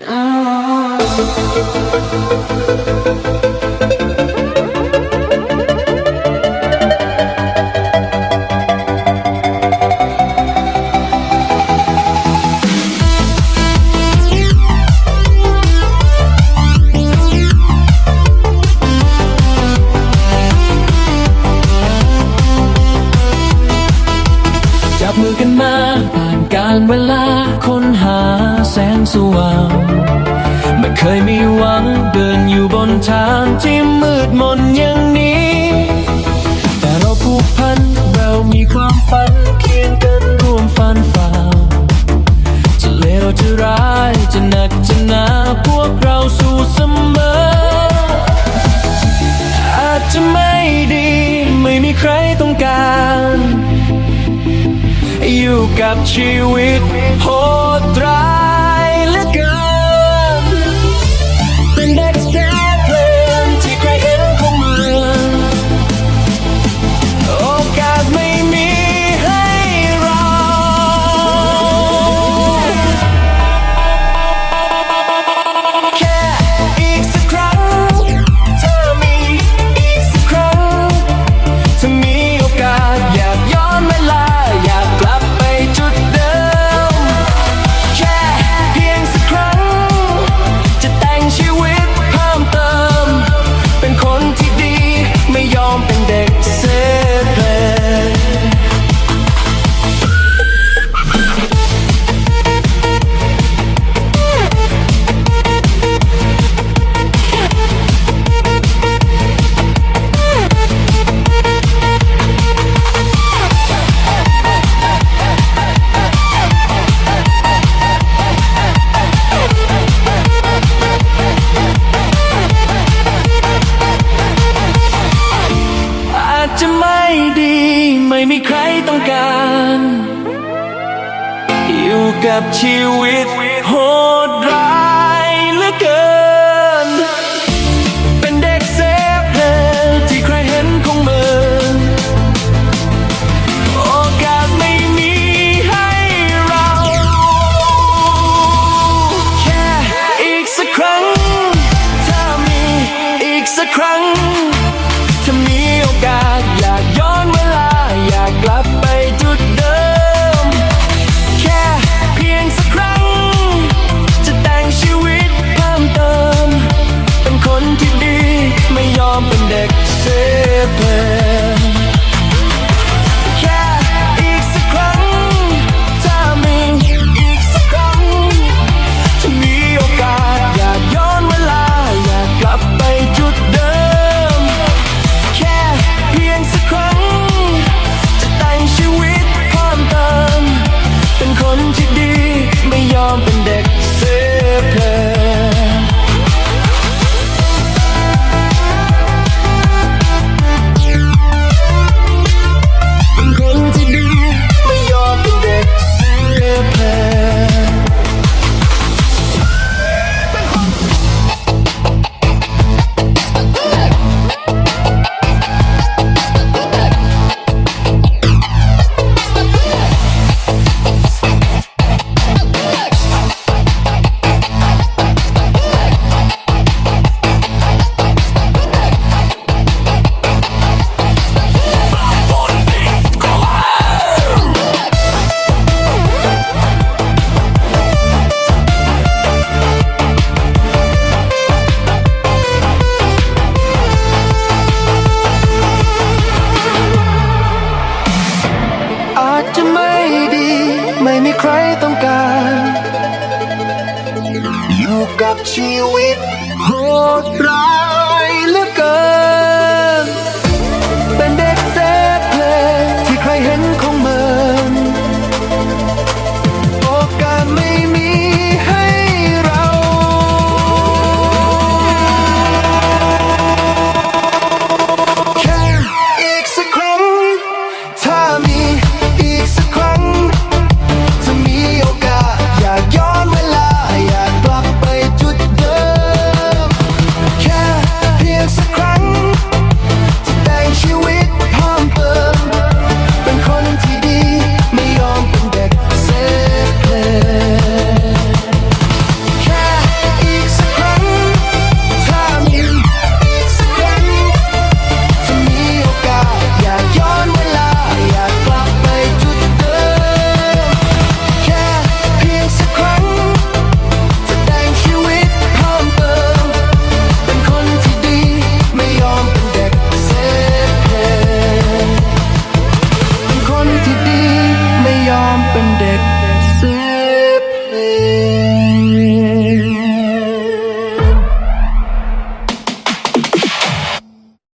Oh. สว่าง ไม่เคยมีหวังเดินอยู่บนทางที่มืดมนอย่างนี้ แต่เราผูกพันเรามีความฝันเคียงกันร่วมฝันฝ่าจะเลวจะร้ายจะหนักจะหนาพวกเราสู้เสมอ อาจจะไม่ดี ไม่มีใครต้องการอยู่กับชีวิตโหดร้าย ไม่มีใครต้องการ อยู่กับชีวิต ใครต้องการ อยู่กับชีวิตโหดร้าย